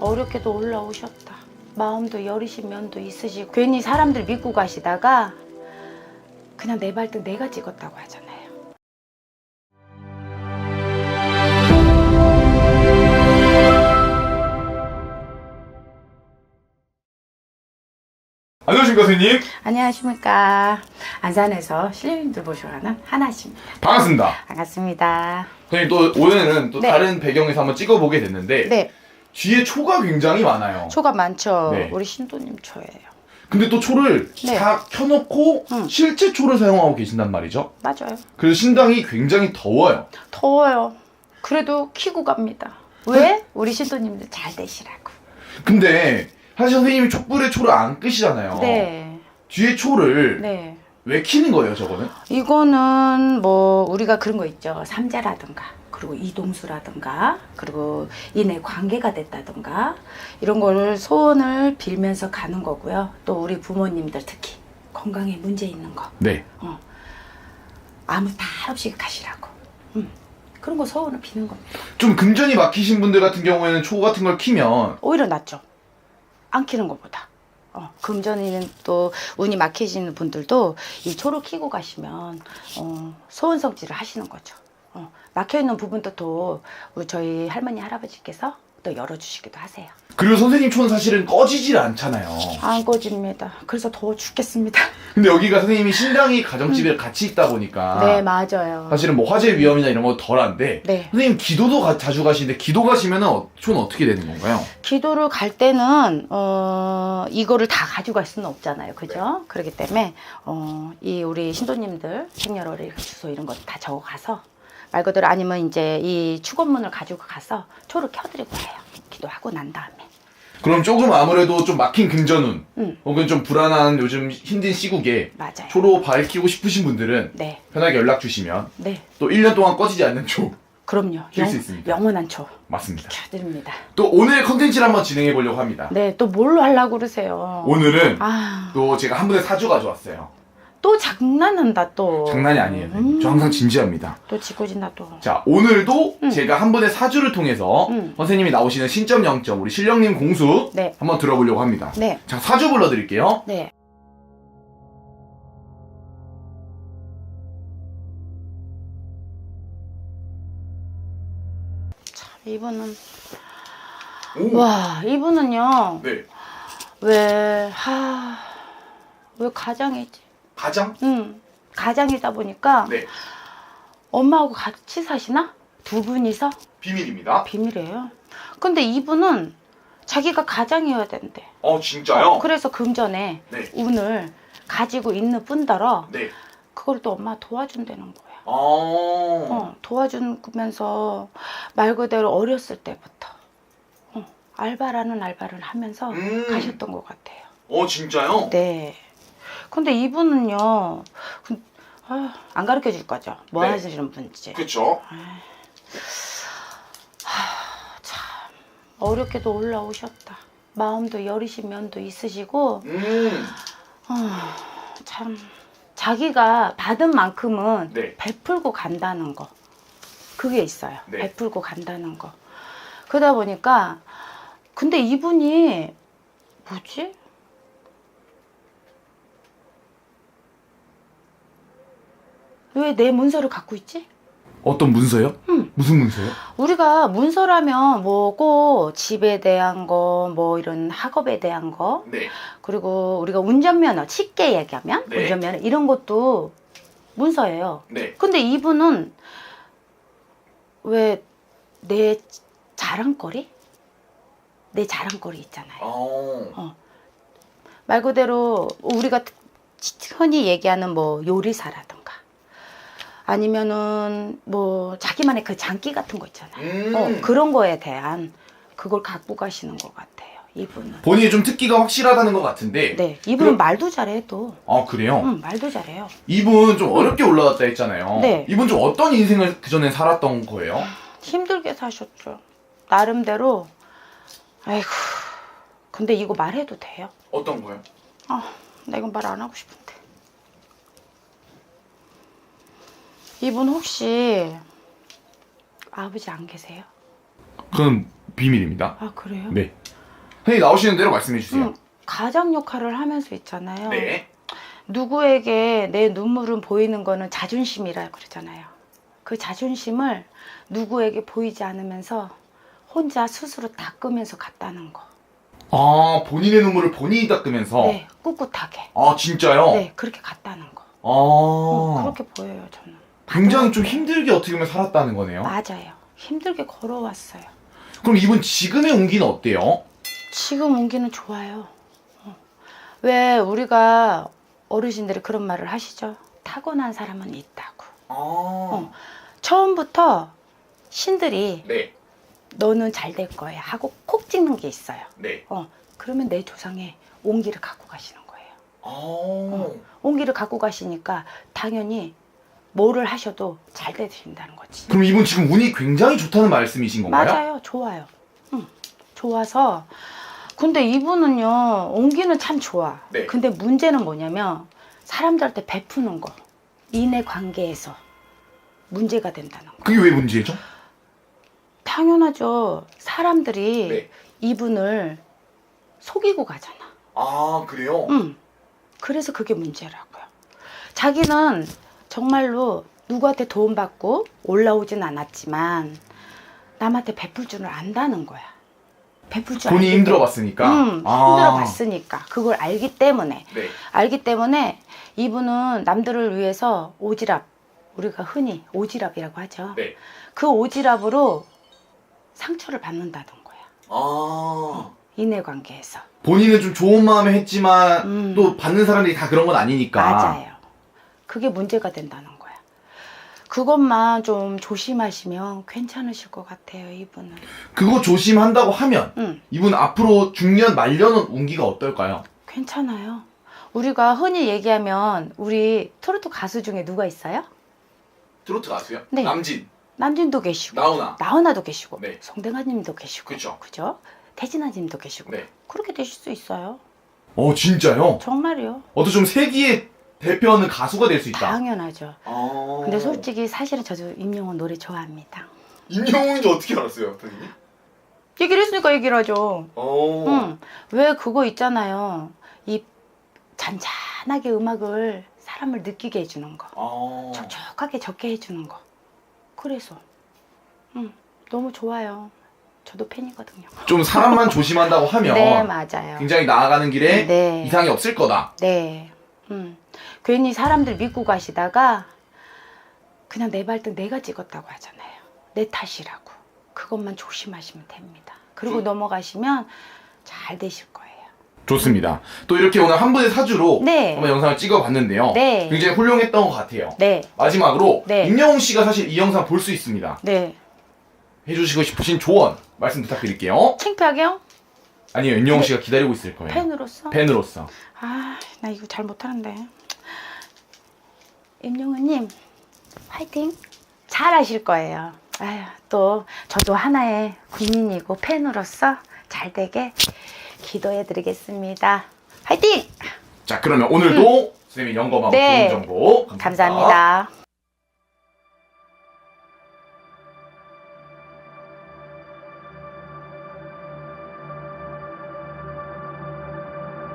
어렵게도 올라오셨다. 마음도 여리신 면도 있으시고 괜히 사람들 믿고 가시다가 그냥 내 발등 내가 찍었다고 하잖아요. 안녕하십니까 선생님 안녕하십니까. 안산에서 실력님들 보시러 가는 하나씨입니다. 반갑습니다 반갑습니다. 선생님 또 오늘은 또 네. 다른 배경에서 한번 찍어보게 됐는데 네, 뒤에 초가 굉장히 많아요 초가 많죠. 네. 우리 신도님 초예요. 근데 또 초를 네. 다 켜놓고 응. 실제 초를 사용하고 계신단 말이죠 맞아요. 그래서 신당이 굉장히 더워요 더워요. 그래도 키고 갑니다. 왜? 우리 신도님들 잘 되시라고. 근데 사실 선생님이 촛불에 초를 안 끄시잖아요 네, 뒤에 초를 네. 왜 키는 거예요 저거는? 이거는 뭐 우리가 그런 거 있죠. 삼자라든가 그리고 이동수라든가 그리고 이내 관계가 됐다든가 이런 거를 소원을 빌면서 가는 거고요. 또 우리 부모님들 특히 건강에 문제 있는 거네 아무 탈 없이 가시라고. 음, 그런 거 소원을 비는 겁니다. 좀 금전이 막히신 분들 같은 경우에는 초 같은 걸 키면 오히려 낫죠. 안 키는 것보다. 어, 금전이는 또 운이 막히시는 분들도 이 초를 키고 가시면 어, 소원 성취를 하시는 거죠. 어, 막혀 있는 부분도 또 우리 저희 할머니 할아버지께서 또 열어주시기도 하세요. 그리고 선생님 초는 사실은 꺼지질 않잖아요 안 꺼집니다. 그래서 더워 죽겠습니다. 근데 여기가 선생님이 신당이 가정집에 같이 있다 보니까 네 맞아요. 사실은 뭐 화재 위험이나 이런 거 덜한데 네 선생님 기도도 가- 자주 가시는데 기도 가시면은 어, 초는 어떻게 되는 건가요? 기도를 갈 때는 어, 이거를 다 가지고 갈 수는 없잖아요, 그죠? 그렇기 때문에 어, 이 우리 신도님들 생년월일 주소 이런 거 다 적어 가서 말 그대로 아니면 이제 이 축원문을 가지고 가서 초를 켜드리고 해요. 기도하고 난 다음에. 그럼 조금 아무래도 좀 막힌 금전운 음 혹은 좀 불안한 요즘 힘든 시국에 맞아요. 초로 밝히고 싶으신 분들은 네, 편하게 연락 주시면 네, 또 1년 동안 꺼지지 않는 초 그럼요. 킬수 있습니다. 영원한 초 맞습니다. 켜드립니다. 또 오늘 컨텐츠를 한번 진행해 보려고 합니다. 네, 또 뭘로 하려고 그러세요? 오늘은 아, 또 제가 한 분의 사주 가져왔어요. 또 장난한다 또. 장난이 아니에요. 선생님. 저 음. 항상 진지합니다. 또 지고진다 또. 자, 오늘도 음. 제가 한 분의 사주를 통해서 음. 선생님이 나오시는 신점 영점 우리 신령님 공수 네, 한번 들어보려고 합니다. 네, 자, 사주 불러드릴게요. 네. 참 이분은 오. 와 이분은요 네. 왜 하. 왜 가장이지? 가장? 응 가장이다 보니까 네. 엄마하고 같이 사시나? 두 분이서 비밀입니다. 비밀이에요. 근데 이분은 자기가 가장이어야 된대. 어, 진짜요? 그래서 금전에 네. 운을 가지고 있는 뿐더러 네. 그걸 또 엄마 도와준다는 거야. 어. 어, 도와주면서 말 그대로 어렸을 때부터 어, 알바라는 알바를 하면서 음. 가셨던 것 같아요. 어, 진짜요? 네. 근데 이분은요, 그, 아, 안 가르쳐 줄 거죠. 뭐 네. 하시는 분인지. 그쵸. 참, 어렵게도 올라오셨다. 마음도 여리신 면도 있으시고, 음. 아, 참, 자기가 받은 만큼은 네. 베풀고 간다는 거. 그게 있어요. 네. 베풀고 간다는 거. 그러다 보니까, 근데 이분이, 뭐지? 왜 내 문서를 갖고 있지? 어떤 문서요? 음. 무슨 문서요? 우리가 문서라면 뭐꼭 집에 대한 거, 뭐 이런 학업에 대한 거, 네. 그리고 우리가 운전면허, 쉽게 얘기하면 네. 운전면허 이런 것도 문서예요. 네. 근데 이분은 왜 내 자랑거리? 내 자랑거리 있잖아요. 어. 말 그대로 우리가 흔히 얘기하는 뭐 요리사라든가 아니면은 뭐 자기만의 그 장기 같은 거 있잖아요. 음. 어, 그런 거에 대한 그걸 갖고 가시는 것 같아요. 이분은. 본인이 좀 특기가 확실하다는 것 같은데. 네, 이분은 그럼- 말도 잘해 또. 아, 그래요? 응, 말도 잘해요. 이분 좀 어렵게 올라왔다 했잖아요. 네. 이분 좀 어떤 인생을 그 전에 살았던 거예요? 힘들게 사셨죠. 나름대로. 아이고. 근데 이거 말해도 돼요? 어떤 거요? 아, 나 이건 말 안 하고 싶은데. 이분 혹시 아버지 안 계세요? 그럼 비밀입니다. 아 그래요? 네. 선생님 나오시는 대로 말씀해 주세요. 음, 가장 역할을 하면서 있잖아요. 네. 누구에게 내 눈물은 보이는 거는 자존심이라 그러잖아요. 그 자존심을 누구에게 보이지 않으면서 혼자 스스로 닦으면서 갔다는 거. 아 본인의 눈물을 본인이 닦으면서. 네, 꿋꿋하게. 아 진짜요? 네, 그렇게 갔다는 거. 아 어, 그렇게 보여요, 저는. 굉장히 좀 힘들게 어떻게 보면 살았다는 거네요. 맞아요. 힘들게 걸어왔어요. 그럼 이분 지금의 운기는 어때요? 지금 온기는 좋아요. 어. 왜 우리가 어르신들이 그런 말을 하시죠? 타고난 사람은 있다고. 아. 처음부터 신들이 네. 너는 잘 될 거야 하고 콕 찍는 게 있어요. 네. 어, 그러면 내 조상에 온기를 갖고 가시는 거예요. 아. 온기를 갖고 가시니까 당연히 뭐를 하셔도 잘 되신다는 거지. 그럼 이분 지금 운이 굉장히 좋다는 말씀이신 건가요? 맞아요. 좋아요. 응. 좋아서 근데 이분은요 온기는 참 좋아. 네. 근데 문제는 뭐냐면 사람들한테 베푸는 거 인의 관계에서 문제가 된다는 거. 그게 왜 문제죠? 당연하죠. 사람들이 네. 이분을 속이고 가잖아. 아 그래요? 응. 그래서 그게 문제라고요. 자기는 정말로 누구한테 도움받고 올라오진 않았지만 남한테 베풀 줄을 안다는 거야. 베풀 줄 본인이 알기 힘들어봤으니까. 응, 아. 힘들어 봤으니까 그걸 알기 때문에 네. 알기 때문에 이분은 남들을 위해서 오지랖 우리가 흔히 오지랖이라고 하죠. 네. 그 오지랖으로 상처를 받는다는 거야. 아. 인내관계에서. 본인은 좀 좋은 마음에 했지만 음. 또 받는 사람들이 다 그런 건 아니니까. 맞아요. 그게 문제가 된다는 거야. 그것만 좀 조심하시면 괜찮으실 것 같아요, 이분은. 그거 조심한다고 하면 응, 이분 앞으로 중년 말년은 운기가 어떨까요? 괜찮아요. 우리가 흔히 얘기하면 우리 트로트 가수 중에 누가 있어요? 트로트 가수요? 네. 남진, 남진도 계시고, 나훈아. 나훈아도 계시고, 네. 송대관님도 계시고, 그쵸. 그죠? 태진아님도 계시고, 네. 그렇게 되실 수 있어요. 어 진짜요? 정말이요. 어떤 좀 세기의 대표하는 가수가 될 수 있다. 당연하죠. 아. 근데 솔직히 사실은 저도 임영웅 노래 좋아합니다. 임영웅인지 어떻게 알았어요, 선생님? 얘기를 했으니까 얘기를 하죠. 어. 응. 왜 그거 있잖아요. 이 잔잔하게 음악을 사람을 느끼게 해주는 거. 아. 촉촉하게 적게 해주는 거. 그래서 응. 너무 좋아요. 저도 팬이거든요. 좀 사람만 조심한다고 하면 네, 맞아요. 굉장히 나아가는 길에 네. 이상이 없을 거다. 네. 음. 괜히 사람들 믿고 가시다가 그냥 내 발등 내가 찍었다고 하잖아요. 내 탓이라고. 그것만 조심하시면 됩니다. 그리고 음. 넘어가시면 잘 되실 거예요. 좋습니다. 또 이렇게 오늘 한 분의 사주로 네. 한번 영상을 찍어봤는데요. 네. 굉장히 훌륭했던 것 같아요. 네. 마지막으로 네. 임영웅 씨가 사실 이 영상 볼 수 있습니다. 네. 해주시고 싶으신 조언 말씀 부탁드릴게요. 창피하게요? 아니요, 임영웅 씨가 기다리고 있을 거예요. 팬으로서? 팬으로서. 아, 나 이거 잘 못하는데. 임영은님, 화이팅! 잘 하실 거예요. 아유, 또, 저도 하나의 국민이고 팬으로서 잘 되게 기도해 드리겠습니다. 화이팅! 자, 그러면 오늘도 선생님이 영검하고 네. 좋은 정보 감사합니다. 감사합니다.